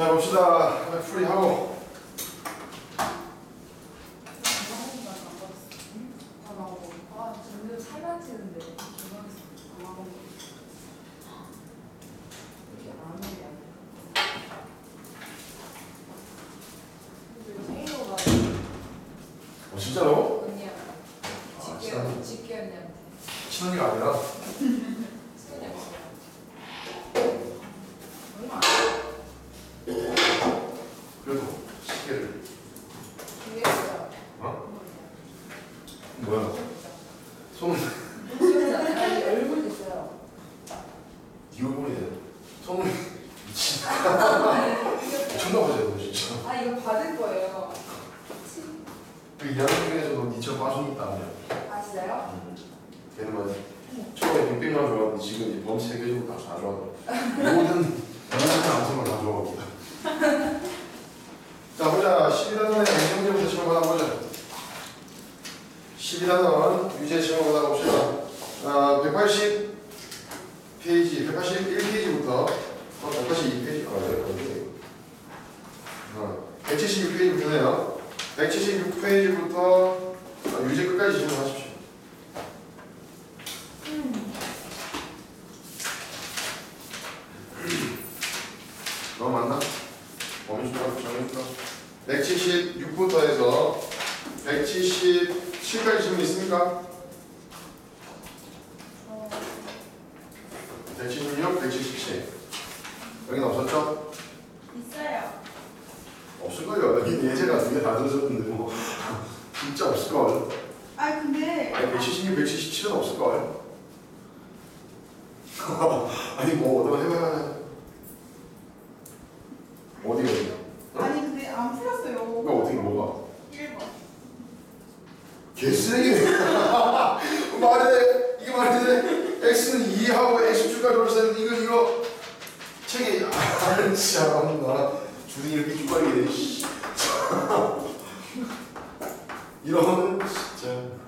자 봅시다. 풀이 하고. 아, 점점 살만 찌는데. 이렇게 안 해요. 생일로가 어 진짜로? 언니야. 아, 직계 진짜? 직계 언니한테. 친언니가 아니라? 수연이 없어요. 얼마 안 돼. 그래도 시계를. 되게 있어요. 어? 뭐야? 손. 아니 얼굴도 있어요. 네 얼굴이 손을 미친. 존나 보자 너 진짜. 아 이거 받을 거예요. 그 이하는 중에서도 니처럼 빠져 있다. 아 진짜요? 걔는 뭐 처음에 빅뱅만 좋아하는데 지금 이범 세계 중다 좋아하더라고. 모든 모든 방송을 다 좋아합니다. 자 보자 12단원의 행정제부터 시험을 보자. 12단원 유제 시험을 봅시다. 아, 180 페이지 181페이지부터 어, 182페이지 거예요. 어, 176페이지부터네요. 176페이지부터 유제 끝까지 진행하십시오. 너무 맞나? 범위수가 정해줄까? 176부터 해서 177까지 질문 있습니까? 176, 177 여긴 없었죠? 있어요. 없을걸요 여기 예제가 두 개 다 들어졌는데 뭐 진짜 없을걸 아 근데 아니 176, 177은 없을걸? 아니 뭐 어떤 해봐야 어디 어디 아니 근데 안 풀었어요. 그러니까 어떻게 뭐가 1번. 개쓰레기네. 말이 돼. 이게 말이 돼. x는 2하고 x축까지 올렸는데 이거 이거 책에 아 진짜 나 주둥이 이렇게 쭈가리게 돼. 씨. 이런 진짜.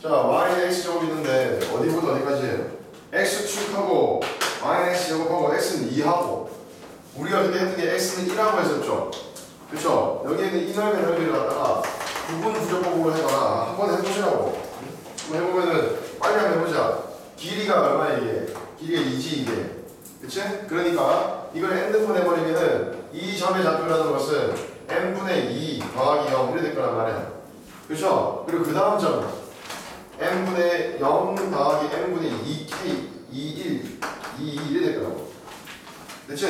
자 y에 x 제곱 있는데 어디부터 어디까지예요? x축하고 y x 제곱하고 x는 2하고 우리가 그때 했던 게 x는 1하고 했었죠. 그렇죠? 여기에는 이 넓이 넓이를 갖다가 구분 부적법으로 해봐라. 한번 해보시라고. 한번 해보면은 빨리 한번 해보자. 길이가 얼마야 이게? 길이가 2지 이게. 그치? 그러니까 이걸 n분 해버리면은 이 점의 좌표라는 것은 n분의 2 더하기 0 이렇게 될 거란 말이야. 그렇죠? 그리고 그 다음 점 n분의 0 더하기 n분의 2k 2 1 2 2 이렇게 될 거라고. 그치?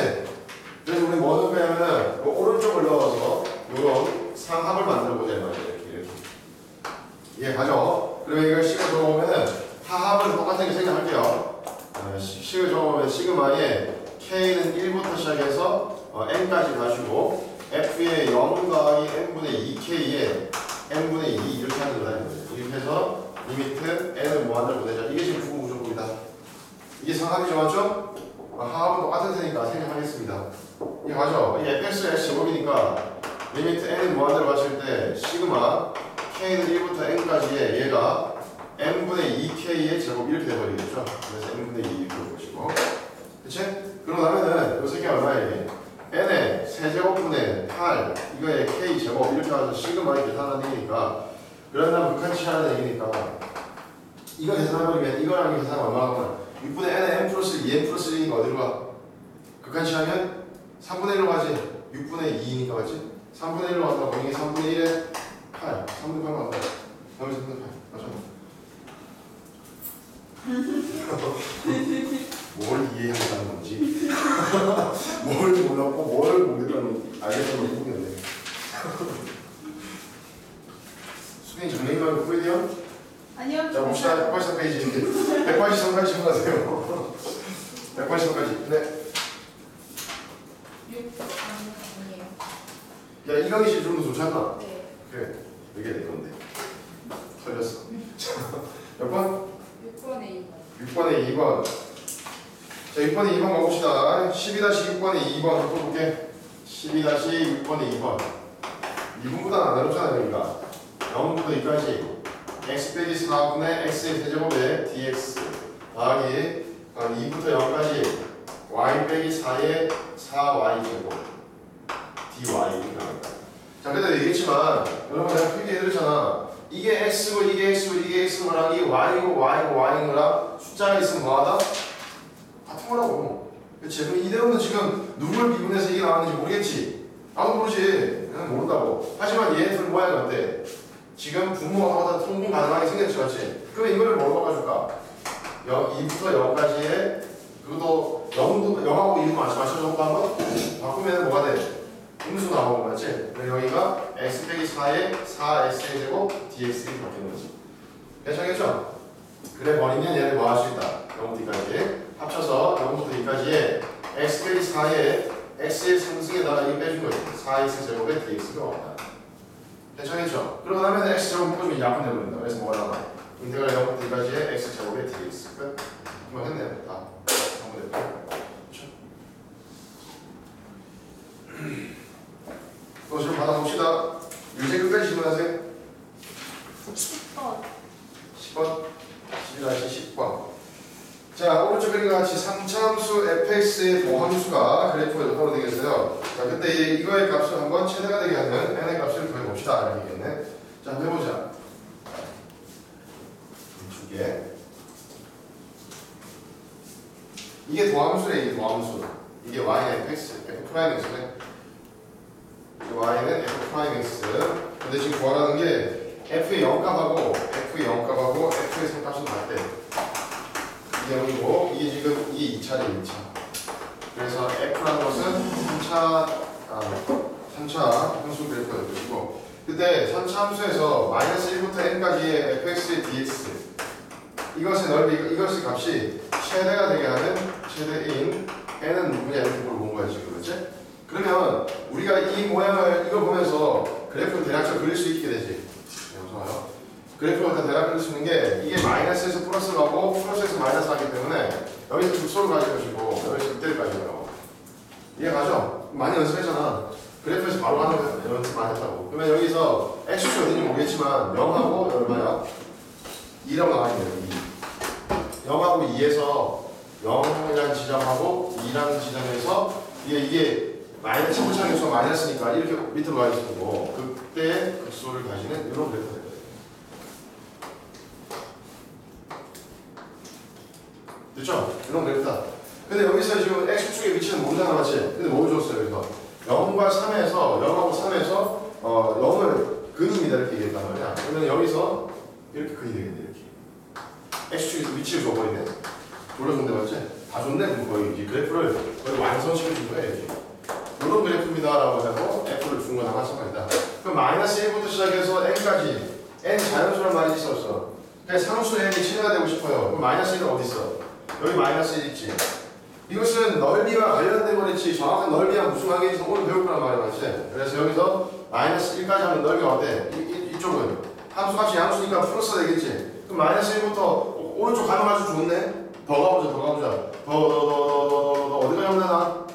그래서 우리 뭐 넣을 거냐면은 뭐 오른쪽을 넣어서 요런 상합을 만들어 보자 이 말이야 이렇게 이렇게 이해가죠? 그러면 이걸 식을 적어보면은 하합은 똑같은 게 생각할게요 어, 시- 식을 적어보면 시그마에 K는 1부터 시작해서 어, N까지 가시고 F에 0 더하기 N분의 2K에 N분의 2 이렇게 하는 거다 이렇게 해서 리미트 N은 무한대로 보내자 이게 지금 부구무조건이다 이게 상합이죠 맞죠? 어, 하합은 똑같은 테니까 생각하겠습니다 이게 가죠. 이게 x 제곱이니까 리미트 n은 무한대로 갔을 때 시그마 k는 1부터 n까지의 얘가 n분의 2k의 제곱 이렇게 돼버리겠죠. 그래서 n분의 2 이렇게 보시고 그치? 그러고 나면은 요 새끼 얼마야 이게 n의 세제곱분의 8 이거의 k 제곱 이렇게 해서 시그마 이렇게 계산하는 얘기니까 그런다면 극한치 하는 얘기니까 이거 계산해버리면 이거랑 계산하면 얼마나 가면 6분의 n의 n 플러스 2n 플러스 1이니까 어디로 가? 극한치 하면 3분의 1로 가지. 6분의 2니까 맞지? 3분의 1로 간다고 이게 3분의 1에 8 3분의 8 간다. 3분의 3분의 8 맞아 뭘 이해한다는 건지 뭘 몰랐고 뭘 모르겠다는 알겠다는 건 모르겠네 수빈이 정리만 후회돼요? 아니요. 자 봅시다 183페이지 183까지 질문하세요 183까지 네6 아니에요. 야, 이강희 씨 좀더 않나? 네. 그래, 이게 내 건데. 털렸어. 자, 몇 번? 6번에 2번. 6번에 2번. 자, 6번에 2번 가봅시다. 12-6번에 2번 갖고 볼게. 12-6번에 2번. 2분보다는 안 어렵잖아요, 그러니까. 0부터 2까지. x 빼기 4분의 x의 세제곱에 dx 더하기 어, 2부터 0까지 y 빼기 4의 4y 제곱 dy 나옵니다. 자, 근데 얘기했지만 여러분 내가 크게 해드렸잖아. 이게 x고 이게 x고 이게 x고 이게 y고 y고 y인 거랑 숫자가 있으면 뭐하다? 거라고. 그치? 그럼 이대로는 지금 누굴 미분해서 이게 나왔는지 모르겠지? 아무도 모르지. 그냥 모른다고. 하지만 얘들 모양이 어때? 지금 분모가 다 통분 가능하게 생겼지, 맞지? 그럼 이거를 뭐로 바꿔줄까? 2부터 0까지의 그것도 0도 0하고 2도 맞춰 맞춰줬고 한번 바꾸면 뭐가 돼? 음수 나오고 맞지? 그럼 여기가 x 빼기 4에 4x의 제곱 dx가 바뀌는 거지. 괜찮겠죠? 그래 버리면 얘를 뭐 할 수 있다. 0부터 2까지 합쳐서 0부터 2까지의 x 빼기 4에 x의 상승에다가 이 빼준 거지. 4x 제곱에 dx가 왔다. 괜찮겠죠? 그러고 나면 x 제곱 묶어주면 약분 되버린다. 그래서 뭐가 나와? 인테그랄 0부터 2까지의 x 제곱에 dx 끝. 이거 했네. 다. 한번 됐고. 그렇죠? 또 지금 받아봅시다. 유세 끝까지 질문하세요. 10번 10번. 11다시 10번. 자, 오른쪽 그림과 같이 상차함수 fx의 도함수가 그래프에 바로 되겠어요. 자, 그때 이- 이거의 값을 한번 최대가 되게 하는 n의 값을 구해봅시다. 라는 얘기겠네. 자, 한번 해보자. 두 개. 이게 도함수래, 이게 도함수. 이게 y는 fx, f 프라임 x네. 이게 y는 f 프라임 x. 근데 지금 구하라는 게 f의 0값하고 f의 0값하고 f의 3값은 같대. 이게 0이고 이게 지금 이게 2차래 2차. 그래서 f라는 것은 3차 아, 3차 함수 그래프가 될 것이고 그때 3차 함수에서 마이너스 1부터 n까지의 fx의 dx 이것의 넓이 이것의 값이 최대가 되게 하는 최대인 n은 누구냐 이렇게 물어본 거야 지금 그렇지? 그러면 우리가 이 모양을 이걸 보면서 그래프를 대략적으로 그릴 수 있게 되지. 그래프를 다 대략 그릴 수 있는 게 이게 마이너스에서 플러스 가고 플러스에서 마이너스 하기 때문에 여기서 극소를 가질 것이고 여기서 가질 거라고. 이해가죠? 많이 연습했잖아. 그래프에서 바로 하는 거 연습 많이 했다고. 그러면 여기서 x축이 어딘지 모르겠지만 0하고 얼마야? 2라고 나와 있네요. 2. 0하고 2에서 0이라는 지점하고 2라는 지점에서 이게 이게 마이너스 수가 마이너스니까 이렇게 밑으로 가 있을 거고 그때 극소를 가지는 이런 그래프 이런 그래프다. 근데 여기서 지금 x축의 위치는 모르잖아, 맞지? 근데 뭐 줬어요, 여기서? 0과 3에서 0하고 3에서 어, 0을 근입니다 이렇게 얘기했단 말이야. 그러면 여기서 이렇게 근이 되겠네, 이렇게. x축에서 위치를 줘버리네. 돌려준대 맞지? 다 줬네, 그럼 거의 이 그래프를 거의 완성시켜준 거야, 이렇게. 이런 그래프입니다 라고 해서 f를 준 거나 마찬가지다. 그럼 마이너스 1부터 시작해서 n까지 n 자연수란 말이 있었어. 그냥 상수 n이 최대가 되고 싶어요. 그럼 마이너스 1은 어디 있어? 여기 마이너스 1 있지. 이것은 넓이와 관련된 거랬지 정확한 넓이와 무슨 관계인지 오늘 배울 거란 말이야, 맞지? 그래서 여기서 마이너스 1까지 하면 넓이가 어때? 이, 이, 이쪽은 함수값이 양수니까 플러스 되겠지. 그럼 마이너스 1부터 오- 오른쪽 가는 아주 좋네. 더 가보자, 더 가보자. 더, 더, 더, 더, 더, 더, 더, 어디까지 가면 되나?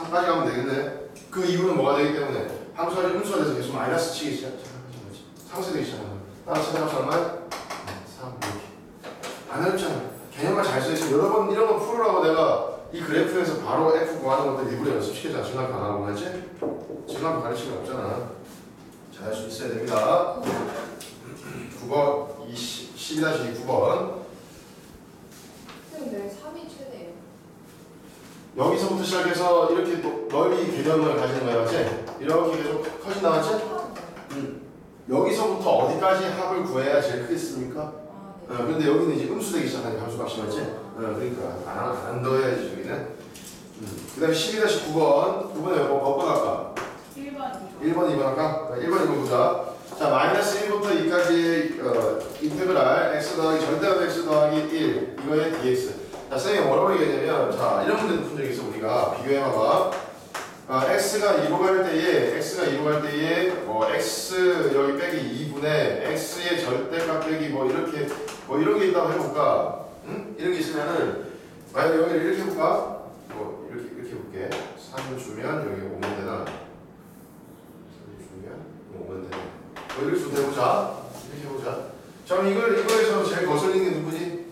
3까지 가면 되겠네. 그 이유는 뭐가 되기 때문에 함수가 음수가 돼서 계속 마이너스 치기 시작. 상쇄되기 시작하는 거야. 따라 최대값 얼마? 3 이렇게. 안 어렵잖아. 개념만 잘 써있으면 여러 번 이런 거 풀으라고 내가 이 그래프에서 바로 F 구하는 것들 일부러 연습시키자. 중학교 안 하고 하지? 중학교 가르치는 거 없잖아. 잘할 수 있어야 됩니다. 9번, 20, 12-9번. 근데 왜 3이 최대예요? 여기서부터 시작해서 이렇게 또 넓이 개념을 가지는 거야, 맞지? 이렇게 계속 커진다, 맞지? 여기서부터 어디까지 합을 구해야 제일 크겠습니까? 어, 근데 여기는 이제 음수되기 시작하니까 함수값이 맞지? 어, 그러니까 안, 안 넣어야지 여기는. 음. 그 다음에 12-9번. 9번에 뭐, 뭐 갈까? 1번이죠. 1번, 2번 할까? 1번, 2번 보자. 자, 마이너스 1부터 2까지 어, 인테그랄 x 더하기 절대값 x 더하기 1 이거의 dx. 자, 쌤이 뭐라고 얘기했냐면 자, 이런 문제도 푼 적이 있어 우리가 비교해봐봐. 아, x가 2로 갈 때에 x가 2로 갈 때에 뭐 x 여기 빼기 2분의 x의 절대값 빼기 뭐 이렇게 뭐 이런 게 있다고 해볼까? 응? 이런 게 있으면은 만약 여기를 이렇게 해볼까? 뭐 이렇게 이렇게 해볼게. 3을 주면 여기 오면 되나? 3을 주면 오면 되나? 뭐 이렇게 좀 해보자. 이렇게 해보자. 자, 그럼 이걸 이거에서 제일 거슬리는 게 누구지?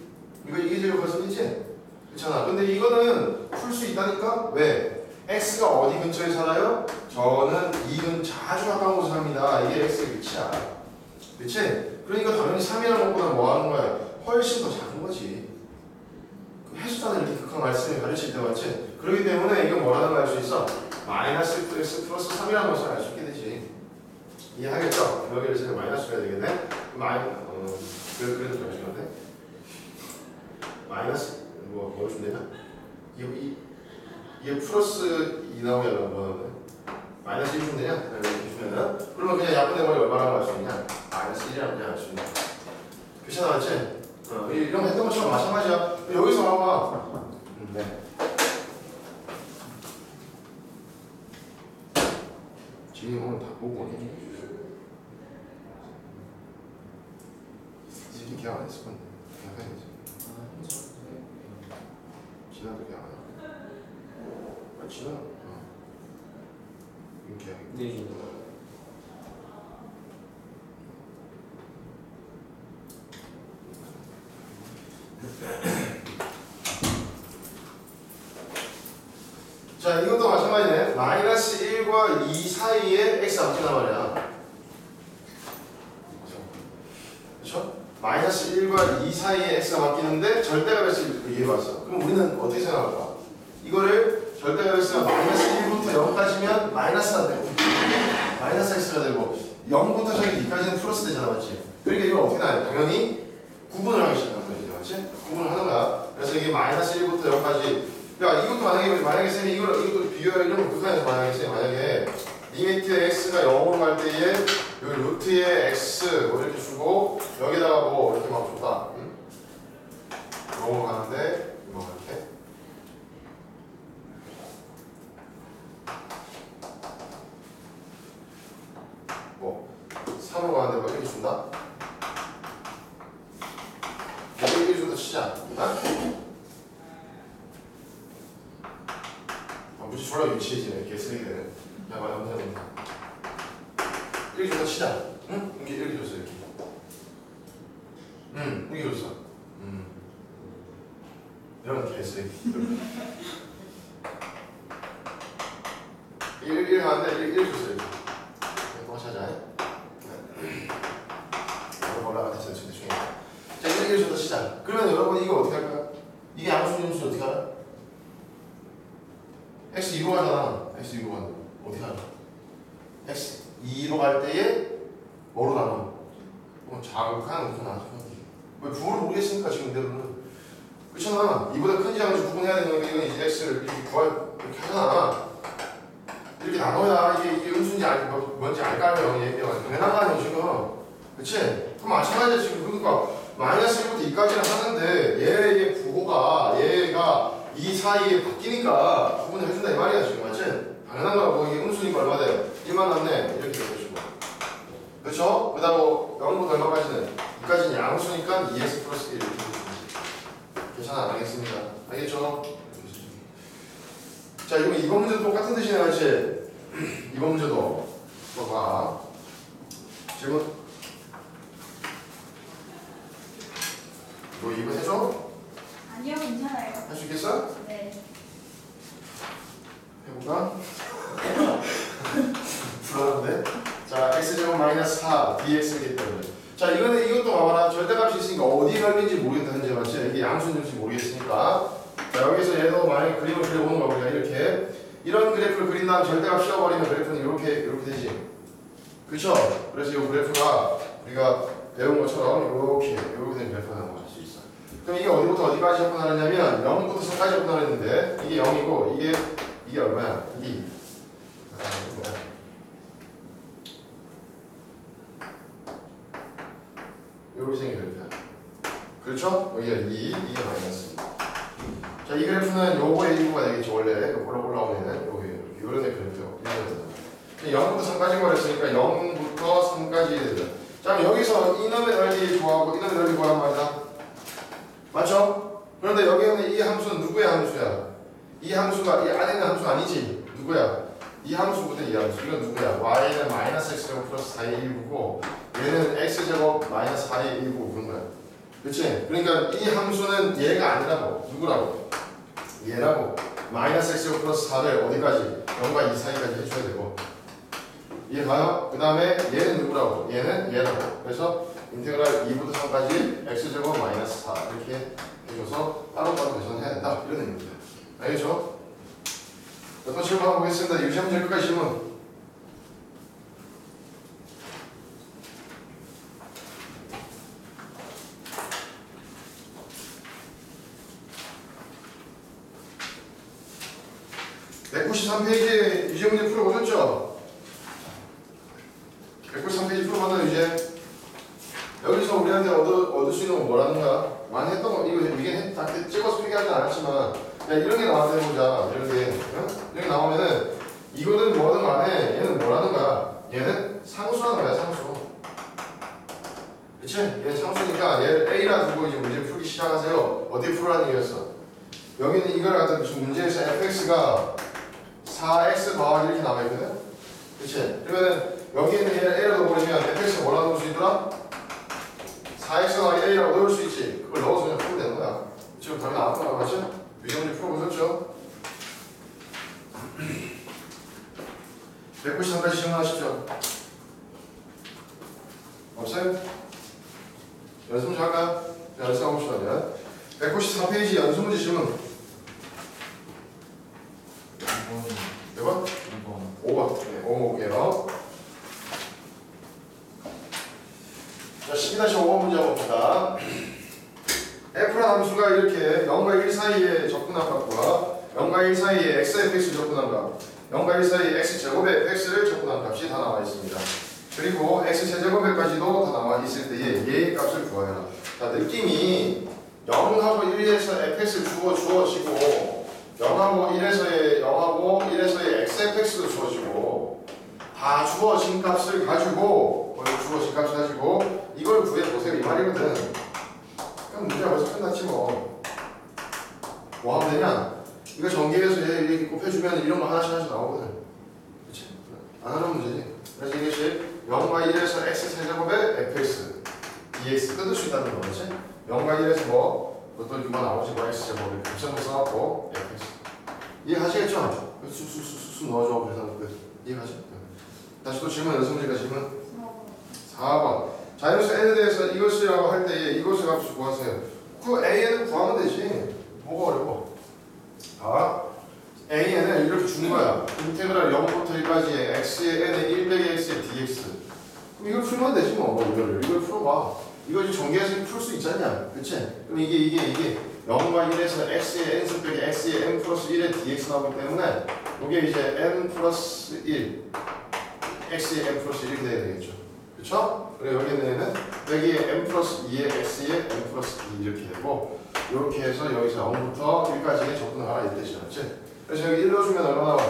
이거 이게 제일 거슬리지? 그렇잖아. 근데 이거는 풀 수 있다니까? 왜? x가 어디 근처에 살아요? 저는 2는 자주 가까운 곳에 삽니다. 이게 x의 위치야. 그치? 그러니까 당연히 3이라는 것보다 뭐 하는 거야? 훨씬 더 작은 거지. 그 해수단을 이렇게 극한 말씀을 가르칠 때 맞지? 그렇기 때문에 이건 뭐라는 걸 알 수 있어? 마이너스 x 플러스 3이라는 것을 알 수 있게 되지. 이해하겠죠? 여기를 제가 마이너스 해야 되겠네? 마이, 어, 그래, 그래도 잠시만요. 마이너스, 뭐, 뭐 주면 되냐? 이, 이, 이게 플러스 2 나오면 뭐, 마이너스 1 주면 되냐? 이렇게 주면은. 그러면 그냥 약분의 머리 얼마나 할수 있냐? 마이너스 1이라고 그냥 할 수 있냐? 그렇지 않았지? 어, 이- 이런 거 했던 것처럼 마찬가지야. 여기서 봐봐. 음, 네. 지금 오늘 다 보고 오니? 지금 계약 안 했을 건데. 계약해야지. 지나도 계약 안 해. 아, 지나? 네. 자, 이것도 마찬가지네. 마이너스 1과 2 사이에 x 앞지단 말이야. 그렇죠? 마이너스 1과 2 사이에 x가 바뀌는데 절대값을 이해해봤어. 그럼 우리는 어떻게 생각할까? 이거를 절대값을 마이너스 1 부터 0까지면 마이너스가 되고 마이너스 x가 되고 0부터 저기 2까지는 플러스 되잖아, 맞지? 그러니까 이걸 어떻게 나요? 당연히 구분을 하기 시작한 거지, 맞지? 구분을 거야. 그래서 이게 마이너스 1부터 0까지 야 이것도 만약에 만약에 쌤이 이걸 이것도 비교해 이런 극한에서 만약에 쌤 만약에 리미트 x가 0으로 갈 때에 여기 루트에 x 뭐 이렇게 주고 여기다가 뭐 이렇게 막 줬다. 응? 0으로 가는데 뭐 이렇게 뭐 3으로 가는데 뭐 이렇게 준다. 이렇게 1 준다 어? 아, 무지 졸라 유치해지네 개쓰레기네 야 없네 없네 이렇게 줘서 치자 응? 이렇게 이렇게 응 이렇게 줬어 음 이런 개쓰레기 1, 1 하는데 1, 1 줬어 이렇게 똑같이 하자 이거 뭐라 같았어 지금 중에 자 1, 1 줘서 치자 그러면 여러분 이거 어떻게 할까요? 이게 양수 점수 어떻게 알아? x 2로 가잖아. x 2로 간다. 어떻게 하나? x 2로 갈 때에 뭐로 나눠? 뭐 자극한 무슨 나눠? 왜 부호를 모르겠으니까 지금 이대로는 그렇잖아. 이보다 큰지 작은지 구분해야 되는 게 이건 이제 x를 이렇게 구할 이렇게 하잖아. 이렇게 나눠야 이게 이게 음수인지 알 뭐- 당연한 거 아니야 지금. 그치? 그럼 마찬가지야 지금 그러니까 마이너스 1부터 2까지는 하는데 얘의 부호가 얘가 이 사이에 바뀌니까 구분을 해준다 이 말이야 지금 맞지? 당연한 거라고 이게 음수니까 얼마 돼? 1만 남네 이렇게 되시고 그렇죠? 그 다음 0부터 얼마까지는 2까지는 양수니까 2x 플러스 1 이렇게 괜찮아 알겠습니다 알겠죠? 자 이거 이번 문제도 똑같은 뜻이네 맞지? 이번 문제도 봐봐 질문 뭐 이거 해줘? 아니요, 괜찮아요. 할 수 있겠어? 네. 해볼까? 불안한데? 자, x제곱 마이너스 4 dx이기 때문에 자, 이거는 이것도 봐봐라 절대값이 있으니까 어디에 걸린지 모르겠다 현재 맞지? 이게 양수인지 모르겠으니까 자, 여기서 얘도 만약에 그림을 그려보는 우리가 이렇게 이런 그래프를 그린 다음 절대값 씌워버리면 그래프는 이렇게 이렇게 되지 그쵸? 그래서 이 그래프가 우리가 배운 것처럼 이렇게 이렇게 된 그래프가 나온 걸알수 있어 그럼 이게 어디부터 어디까지 접근하느냐면 0부터 3까지 접근하는데 이게 0이고 이게 이게 얼마야? 2 아, 이거 뭐야? 이렇게 생긴 그래프야 그렇죠? 여기가 2, 이게 마이너스 자, 이 그래프는 요거의 일부가 되겠죠 원래 올라 올라오는 요게 요런 애 그래프요 이런 0부터 3까지 거렸으니까 0부터 3까지 되죠 자, 여기서 이놈의 넓이 구하고 이놈의 넓이 구하란 말이다 맞죠? 그런데 여기는 이 함수는 누구의 함수야? 이 함수가 이 안에 있는 함수 아니지? 누구야? 이 함수보다 이 함수 이건 누구야? y는 마이너스 x제곱 플러스 4의 1이고 얘는 x제곱 마이너스 4의 1이고 그런 거야 그치? 그러니까 이 함수는 얘가 아니라고 누구라고? 얘라고 마이너스 x 플러스 4를 어디까지? 0과 2 사이까지 해줘야 되고 이해가요? 그 다음에 얘는 누구라고? 얘는 얘라고 그래서 인테그랄 2부터 3까지 x제곱 마이너스 4 이렇게 해줘서 따로따로 계산해야 된다 이런 의미입니다 알겠죠? 자, 또 질문 한번 보겠습니다 유시문제 끝까지 질문 (193페이지) 유제 문제 풀어보셨죠? 193페이지 풀어봤나요 이제? 여기서 우리한테 얻을, 얻을 수 있는 건 뭐라는 거야? 많이 했던 거 이거 이게 다 찍어서 필기하지 않았지만 야 이런 게 나왔다 해보자 이런 게 응? 이런 게 나오면은 이거는 뭐든 간에 얘는 뭐라는 거야? 얘는 상수라는 거야 상수 그치? 얘 상수니까 얘를 A라 두고 이제 문제 풀기 시작하세요 어떻게 풀라는 얘기였어 여기는 이걸 갖다 지금 문제에서 fx가 4x 더하기 이렇게 나와있거든 그치? 그러면은 여기 있는 얘를 A로 넣어버리면 fx가 뭐라 넣을 수 있더라? 4x 더하기 A라고 넣을 수 있지 그걸 넣어서 그냥 풀면 되는 거야 지금 답이 나왔구나 맞지? 유정문제 풀어보셨죠? 193까지 질문하시죠 없어요? 연습문제 할까요? 자, 연습해봅시다 이제 194페이지 연습문제 질문 몇 번? 5번 네, 5번 볼게요 자 12-5번 문제 한번 봅시다 f라는 함수가 이렇게 0과 1 사이에 접근한 값과 0과 1 사이에 xfx 접근한 값 0과 1 사이에 x제곱의 fx를 접근한 값이 다 나와 있습니다 그리고 x제곱에까지도 다 나와 있을 때에 얘의 값을 구하여라 자 느낌이 0하고 1에서 fx를 주어 주어지고 0하고 1에서의 0하고 1에서의 xfx도 주어지고 다 주어진 값을 가지고 뭐 주어진 값을 가지고 이걸 구해보세요 이 말이거든 그럼 문제가 벌써 끝났지 뭐. 뭐 하면 되냐? 이거 전개해서 얘 이렇게 곱해주면 이런 거 하나씩 하나씩 나오거든. 그치? 안 하는 문제지. 그래서 이것이 0과 1에서 x 세제곱의 fx dx 뜯을 수 있다는 거 그렇지? 0과 1에서 뭐 그것도 이거 나오지 뭐 x 제곱을 곱셈을 써갖고 fx 이해하시겠죠? 수수수수 넣어줘 그래서 그 이해하시? 다시 또 질문 연습 문제가 질문 4번 자연수 n에 대해서 이것이라고 할 때에 이것의 값을 구하세요. 그 an을 구하면 되지. 뭐가 어려워? 아, an을 이렇게 준 거야. 인테그랄 0부터 1까지의 x의 n의 1 빼기 x의 dx. 그럼 이걸 풀면 되지 뭐, 뭐 이거를. 이걸 풀어봐. 이거 이제 전개해서 풀 수 있잖냐. 그치? 그럼 이게, 이게, 이게 0과 1에서 x의 n승 빼기 x의 n 플러스 1의 dx 나오기 때문에 이게 이제 n 플러스 1 x의 n 플러스 1이 돼야 되겠죠. 그쵸? 그리고 여기 있는 애는 여기에 m 플러스 2의 x의 m 플러스 2 이렇게 되고 이렇게 해서 여기서 0부터 1까지의 접근을 하라 이 뜻이야 그치? 그래서 여기 1 넣어주면 얼마 나와?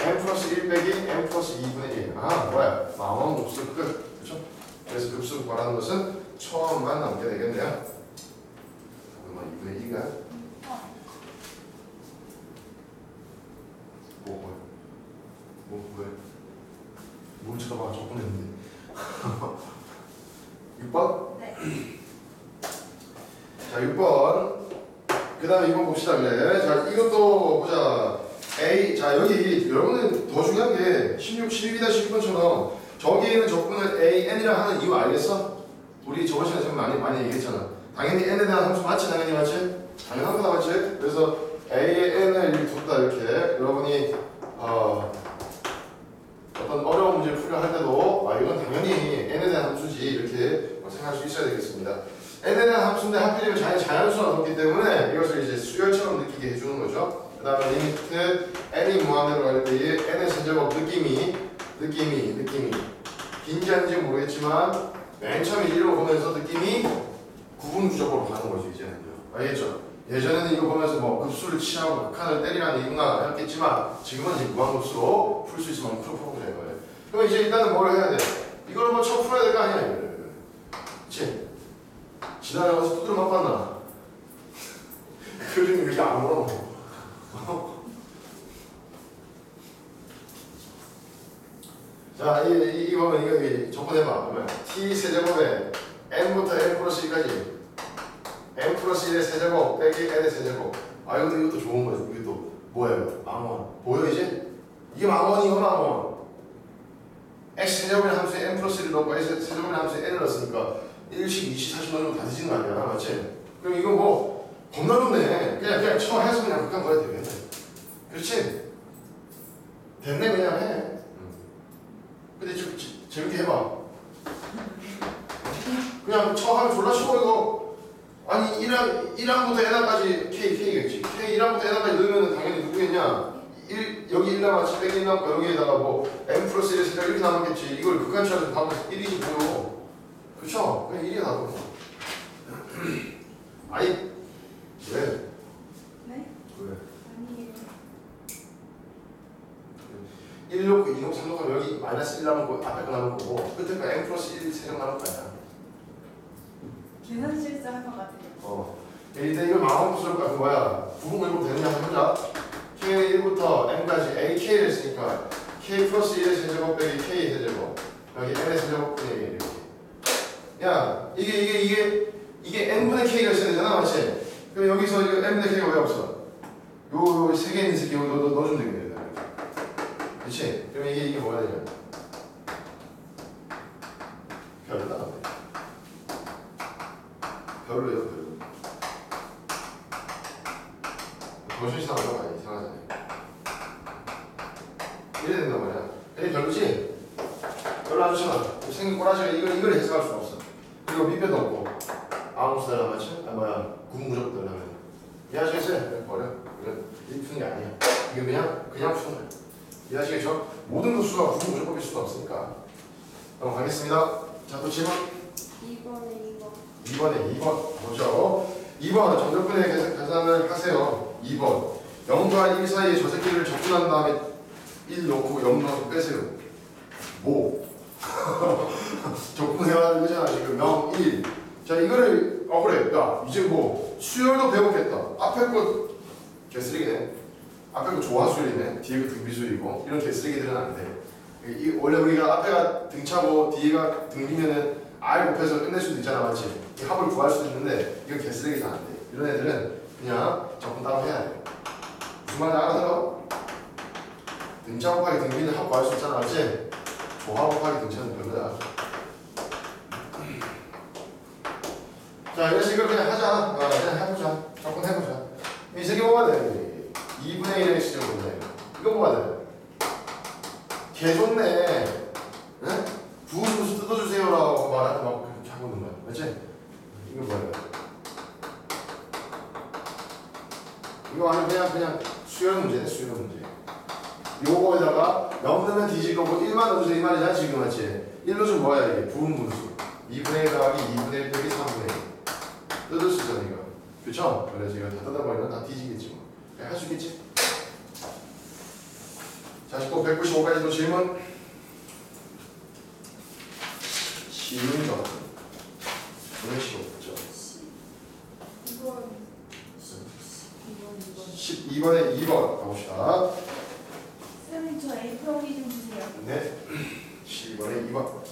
m 플러스 1 빼기 m 플러스 2분의 1 아 뭐야? 망원 곱수 끝 그쵸? 그래서 급수 구하라는 것은 처음만 남게 되겠네요 얼마 2분의 2가 뭐 뭐야? 뭐 뭐야? 뭘 쳐다봐 접근했는데 6번? 네. 자 6번 그 다음에 2번 봅시다 그래 자 이것도 보자 A 자 여기 여러분은 더 중요한 게 16, 12-6번처럼 저기에는 적분을 A, N이라 하는 이유 알겠어? 우리 저번 시간에 좀 많이 많이 얘기했잖아 당연히 N에 대한 함수 맞지 당연히 맞지? 당연한 거다 맞지? 그래서 A에 N을 뒀다 이렇게 여러분이 어 어떤 어려운 문제를 풀려 할 때도 아 이건 당연히 n에 대한 함수지 이렇게 뭐 생각할 수 있어야 되겠습니다. N에 대한 함수인데 하필이면 자연 자연수가 넣기 때문에 이것을 이제 수열처럼 느끼게 해주는 거죠. 그 다음에 리미트 n이 무한대로 갈 때의 n의 세제곱 느낌이 느낌이 느낌이 빈지한지 모르겠지만 맨 처음에 1로 보면서 느낌이 구분구적으로 가는 거죠 이제는요. 알겠죠? 예전에는 이거 보면서 뭐 급수를 취하고 극한을 때리라는 얘기가 했겠지만 지금은 이제 무한급수로 풀 수 있으면 풀어 풀어보자 이거예요. 그럼 이제 일단은 뭘 해야 돼? 이걸 뭐쳐 풀어야 될 거 아니야. 그치? 지나가면서 두드려 맞봤나? 그림이 이렇게 안 물어. 자, 이, 이, 이 보면 이거 이게 접근해봐. 보면 t 세제곱에 n부터 n 플러스 2까지 n 플러스 1의 세제곱 빼기 n의 세제곱. 아 이것도 이것도 좋은 거죠. 이것도 뭐예요? 망원. 보여 이제? 이게 망원이 이거 망원. x 세제곱이라는 함수에 n 플러스 1을 넣고 x 세제곱이라는 함수에 n을 넣었으니까 1식, 2식, 40 넣으면 다 뒤지는 거 아니야, 맞지? 그럼 이거 뭐 겁나 높네. 그냥 그냥 쳐 해서 그냥 극한 거야 되겠네. 그렇지? 됐네 그냥 해. 근데 좀 지- 재밌게 해봐. 그냥 쳐 하면 졸라 쉬워 이거. 아니 1항 1항부터 n항까지 k k겠지. k 1항부터 n항까지 넣으면 당연히 누구겠냐? 1 여기 1 남았지. 빼기 1 남고 여기에다가 뭐 n 플러스 1의 세제곱 이렇게 남았겠지. 이걸 극한치하면 답은 1이지 뭐요. 그쵸? 그냥 1이 답은. 아니 왜? 네? 왜? 아니에요. 1 놓고 2 놓고 3 놓고 여기 마이너스 1 남은 거 앞에 거 남은 거고 끝에 거 n 플러스 1 세제곱 남은 거야. 계산 실수 할 것 같아요. 어. 일단 이걸 쓸 거야. 그 뭐야? 부분 일곱 되느냐 해보자. K 1부터 N까지 AK를 했으니까 K 플러스 1의 세제곱 빼기 K 세제곱 여기 N의 세제곱 분의 1 이렇게. 야 이게 이게 이게 이게 N분의 K가 있어야 되잖아 맞지? 그럼 여기서 이거 N분의 K가 왜 없어? 요 세 개 있는 새끼 여기 넣, 넣, 넣어주면 되겠네. 그렇지? 그럼 이게 이게 뭐가 되냐? 별로다. 별로예요 별로. 정신 이상하다 많이 이상하잖아요. 이래야 된단 말이야. 근데 별로지? 별로 안 좋잖아. 생긴 꼬라지가 이걸 이걸 해석할 수 없어. 그리고 밑변도 없고 아무 수다 남았지? 아 뭐야 구분구조도 넣으면 이해하시겠어요? 버려. 이건 이 푸는 게 아니야. 이거 그냥 그냥 푸는 거야. 이해하시겠죠? 모든 거 수가 구분구조법일 수가 없으니까. 그럼 가겠습니다. 자또 질문. 2번에 2번. 2번에 2번 보죠. 2번 정적분의 계산- 계산을 하세요. 2번 0과 1 사이에 저 새끼를 접근한 다음에 1 넣고 0 넣어서 빼세요. 뭐? 적분해야 되잖아 지금 0, 1. 자 이거를 어 그래 야 이제 뭐 수열도 배웠겠다. 앞에 거 개쓰레기네. 앞에 거 조화수열이네. 뒤에 거 등비수열이고 이런 개쓰레기들은 안 돼. 이, 이- 원래 우리가 앞에가 등차고 뒤에가 등비면은 R 곱해서 끝낼 수도 있잖아 맞지? 이 합을 구할 수도 있는데 이건 개쓰레기 다안 돼. 이런 애들은 그냥 적분 따로 해야 돼. 무슨 말인지 알아들어? 등차 곱하기 등비는 합 구할 수 있잖아 맞지? 곱하기 등차는 별로야. 자 그래서 이걸 그냥 하자. 어, 그냥 해보자. 적분 해보자. 이 세개 뭐가 돼? 2분의 1의 x제곱 분의 이거 뭐가 돼? 개 좋네. 응? 부분수 뜯어주세요라고 말하고 막 그렇게 하고 있는 거야. 맞지? 이거 뭐야? 이거 아니 그냥 그냥 수열 문제네 수열 문제. 요거에다가 0 넣으면 뒤질 거고 1만 넣어주세요 이 말이잖아 지금 맞지? 1 넣어주면 뭐야 이게? 부분분수 2분의 1 더하기 2분의 1 빼기 3분의 1 뜯을 수 있잖아 이거 그쵸? 그래서 이거 다 뜯어버리면 다 뒤지겠지 뭐 할 수 있겠지? 자, 또 195까지 또 질문 쉬운 거 오늘 쉬웠죠 2번. 2번 2번. 12번에 2번 가봅시다 쌤, 저 A 표기 좀 주세요. 네 12번에 2번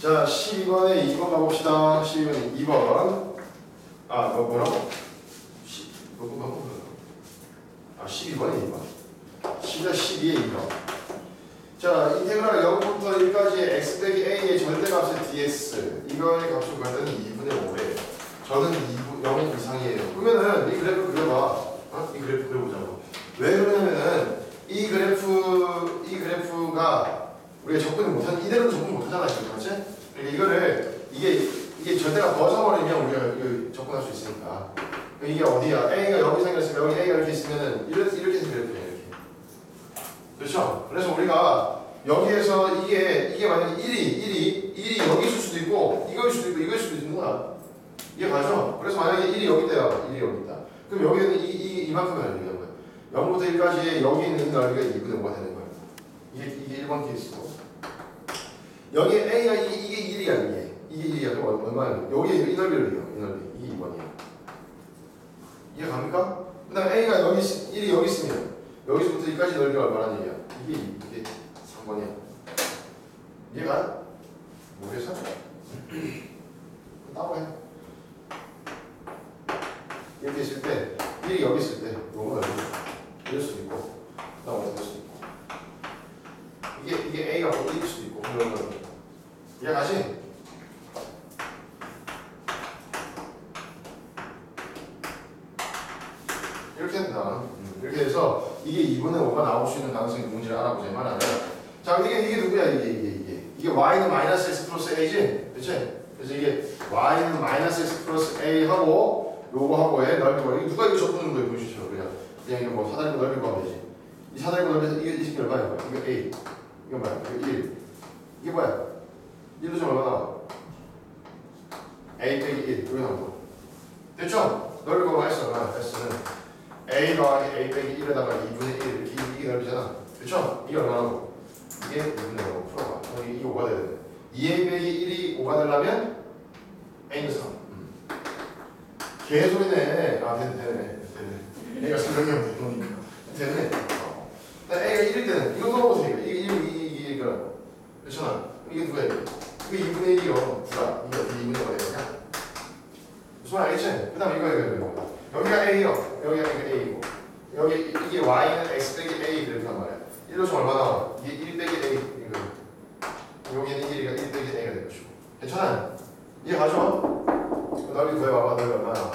자 12번에 2번 가봅시다. 12번에 2번. 아 뭐, 뭐라고? 10, 뭐, 뭐, 뭐, 뭐. 아 12번에 2번 10에 12에 2번 자 인테그랄 0부터 1까지 x 빼기 a의 절대값의 ds 이거의 값을 구할 때는 2분의 5래 저는 2분 0 이상이에요 그러면은 이 그래프 그려봐 어? 이 그래프 그려보자고 왜 그러냐면은 이 그래프 이 그래프가 우리가 접근을 못한 이대로 접근 못하잖아 지금 맞지? 그러니까 이거를 이게 이게 절대가 벗어버리면 우리가 이거 접근할 수 있으니까. 그러니까 이게 어디야? A가 여기 생겼으면 여기 A가 이렇게 있으면은 이렇게 이렇게 그래프야 이렇게. 그렇죠? 그래서 우리가 여기에서 이게 이게 만약에 1이 1이 1이 여기 있을 수도 있고 이거일 수도 있고 이거일 수도 있는 거야. 이해 가죠? 그래서 만약에 1이 여기 있대요 1이 여기 있다. 그럼 여기는 이, 이, 얘기하는 거야. 0부터 1까지 여기 있는 이 넓이가 2분의 5가 되는 거야. 이게, 이게 1번 케이스고. 여기 A가 이게, 이게 1이야 이게. 이게 1이야. 그럼 얼마야? 여기 이 넓이를 해요 이 넓이 2번이야 이해 갑니까? 그 다음에 A가 여기 있- 1이 여기 있으면 여기서부터 여기까지 넓이가 얼마나 얘기야 이게 이게 3번이야 이해가? 모르겠어? 따로 해. 이렇게 있을 때 1이 여기 있을 때 요거 여기 이럴 수도 있고 나어될 수도 있고 이게 이게 A가 뭐 1일 수도 있고 이런 거 이해가지? 이렇게 된다. 음, 이렇게 해서 이게 2분의 5가 나올 수 있는 가능성이 누군지를 알아보자 이 말이야. 자, 이게 이게 누구야? 이게 이게 이게 이게 y는 마이너스 x 플러스 a지, 그렇지? 그래서 이게 y는 마이너스 x 플러스 a 하고 요거 하고의 넓이고 이게 누가 이거 적는 거예요? 보시죠, 그냥 그냥 이거 뭐 사다리고 넓이 구하면 되지. 이 사다리고 넓이에서 이게 이게 얼마야? 이거 a, 이거 뭐야? 이거 1. 이게 뭐야? 1도 좀 얼마 나와? a 빼기 1 이거 나온 거. 됐죠? 넓이 구하면 s 얼마야? s는 a 더하기 a 빼기 1에다가 2분의 1 이렇게 이게- 넓이잖아. 그렇죠? 이게 얼마나고? 이게 2분의 5 풀어봐. 그럼 이게 5가 돼야 돼. 2a 빼기 1이 5가 되려면 a는 3. 음. 개소리네. 아, 되네, 되네. 되네. A가 3명이 없네. 그러니까. 되네. 어. 근데 A가 1일 때는 이거 넣어보세요. 이게 1, 2, 2, 2, 이거라고. 그렇잖아. 이게 누구야? 이게 2분의 1이요. 부가. 이게 어떻게 2분의 5가 되냐? 무슨 말 알겠지? 그 다음 이거, 이거, 이거. 여기가 A요. 여기가 이거 A고. 여기 이게 Y는 X 빼기 A 이렇단 말이야. 1로 좀 얼마 나와? 이게 1 빼기 A 이거. 여기는 1이가 1 빼기 A가 될 것이고. 괜찮아? 이해가죠? 그 넓이 구해봐봐. 넓이 얼마 나와?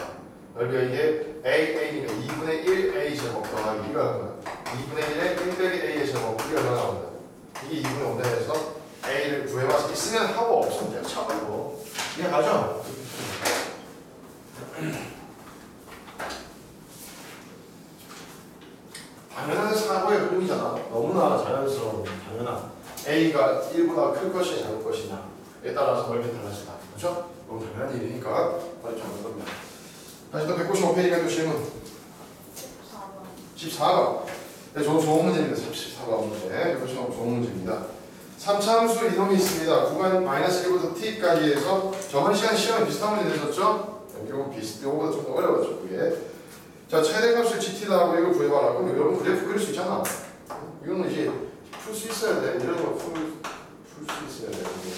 넓이가 이게 A, A니까 2분의 1 A 제곱 더하기 이거 얼마? 2분의 1에 1 빼기 A의 제곱 이게 얼마 나온다? 이게 2분의 5다 해서 A를 구해봐서 있으면 하고 없으면 그냥 쳐버리고. 이해가죠? 당연한 사고의 흐름이잖아. 너무나 자연스러운 당연한 A가 1보다 클 것이냐 작을 것이냐에 따라서 넓이 달라진다. 그렇죠? 너무 당연한 일이니까 빨리 잡는 겁니다. 다시 또 195페이지가 또 질문 4번 14번. 네, 좋은, 좋은 문제입니다. 14번 문제. 195 좋은 문제입니다. 3차함수 이동이 있습니다. 구간 마이너스 1부터 t까지 해서 저번 시간 시험에 비슷한 문제 내셨죠? 이거 비슷, 이거보다 좀 더 어려웠죠, 그게. 자, 최대값을 GT라고 이거 구해봐라. 그럼 여러분 그래프 그릴 수 있잖아. 이거는 이제 풀 수 있어야 돼. 이런 거 풀, 풀 수 있어야 돼. 이게.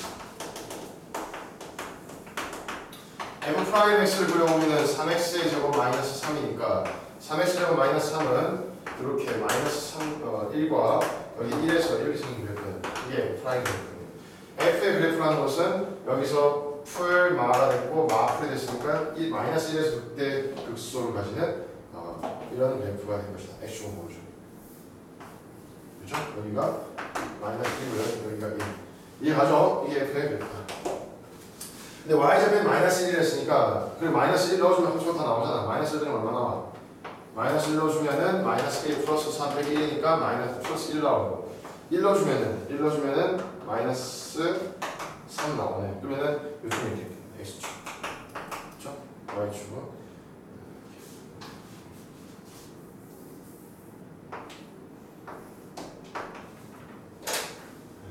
f 프라임 x를 그려보면 3x의 제곱 마이너스 3이니까 3x 제곱 마이너스 3은 이렇게 마이너스 3, 어, 1과 여기 1에서 이렇게 생긴 그래프예요. 이게 프라임 그래프예요. f의 그래프라는 것은 여기서 풀 마가 됐고 마풀이 됐으니까 이 마이너스 1에서 극대 극소를 가지는 어, 이런 그래프가 된 것이다. 액션 모르죠. 그렇죠? 여기가 마이너스 1이고요. 여기가 1. 이해가죠? 이게 f의 그래프다. 근데 y좌표에 마이너스 1을 했으니까 그 마이너스 1 넣어주면 함수가 다 나오잖아. 마이너스 1은 얼마 나와? 마이너스 1 넣어주면은 마이너스 1 플러스 3 빼기 1이니까 마이너스 플러스 1 나오고 1 넣어주면은 1 넣어주면은 마이너스 3 나오네. 그러면은 요즘 이렇게 x축 그렇죠? y축은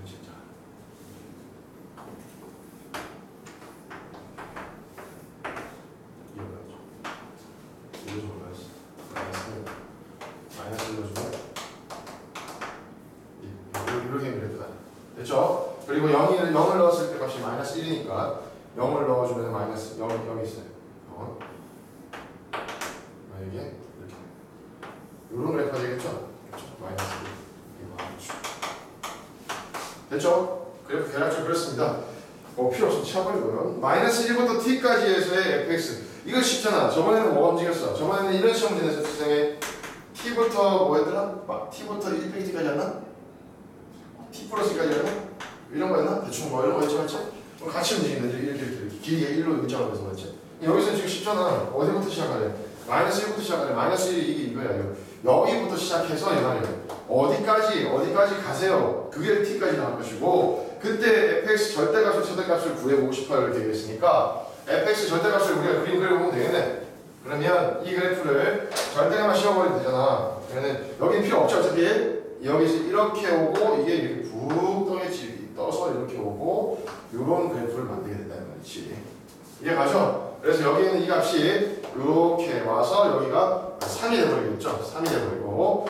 진짜 이거야죠. 이거 좀 올라왔어. 마이너스 마이너스 넣어주면 이- 이렇게 그래프다. 됐죠? 그리고 0을 0을 넣었을 때 값이 마이너스 1이니까 0을 넣어주면 마이너스 0 0이 있어요. 0은 만약에 이렇게 이런 그래프가 되겠죠? 그렇죠? 마이너스 1 이거 하죠. 됐죠? 계략적 그렇습니다. 뭐 필요 없으면 치워버리고요. 마이너스 1부터 t까지 해서의 fx. 이거 쉽잖아. 저번에는 뭐가 움직였어? 저번에는 이런 시험 문제. 세상에 t부터 뭐였더라? 막 t부터 1페이지까지 하나? t 플러스까지 하나? 이런 거였나? 대충 뭐 이런 거였지 맞지? 같이 움직이는 이렇게 이렇게 길이가 1로 일정을 해서 맞지? 여기서 지금 쉽잖아. 어디부터 시작하래? 마이너스 1부터 시작하래. 마이너스 1이 이게 이거야. 이거. 여기부터 시작해서 이 말이에요. 어디까지 어디까지 가세요? 그게 t까지 나올 것이고 그때 fx 절대값을 최대값을 구해보고 싶어요 이렇게 얘기했으니까 fx 절대값을 우리가 그림 그려보면 되겠네. 그러면 이 그래프를 절대값만 씌워버리면 되잖아. 그러면 여긴 필요 없죠 어차피 여기서 이렇게 오고 이게 이렇게 푹 떠겠지 떠서 이렇게 오고 이런 그래프를 만들게 된다는 말이지. 이해가죠? 그래서 여기는 이 값이 이렇게 와서 여기가 3이 돼버리겠죠. 3이 돼버리고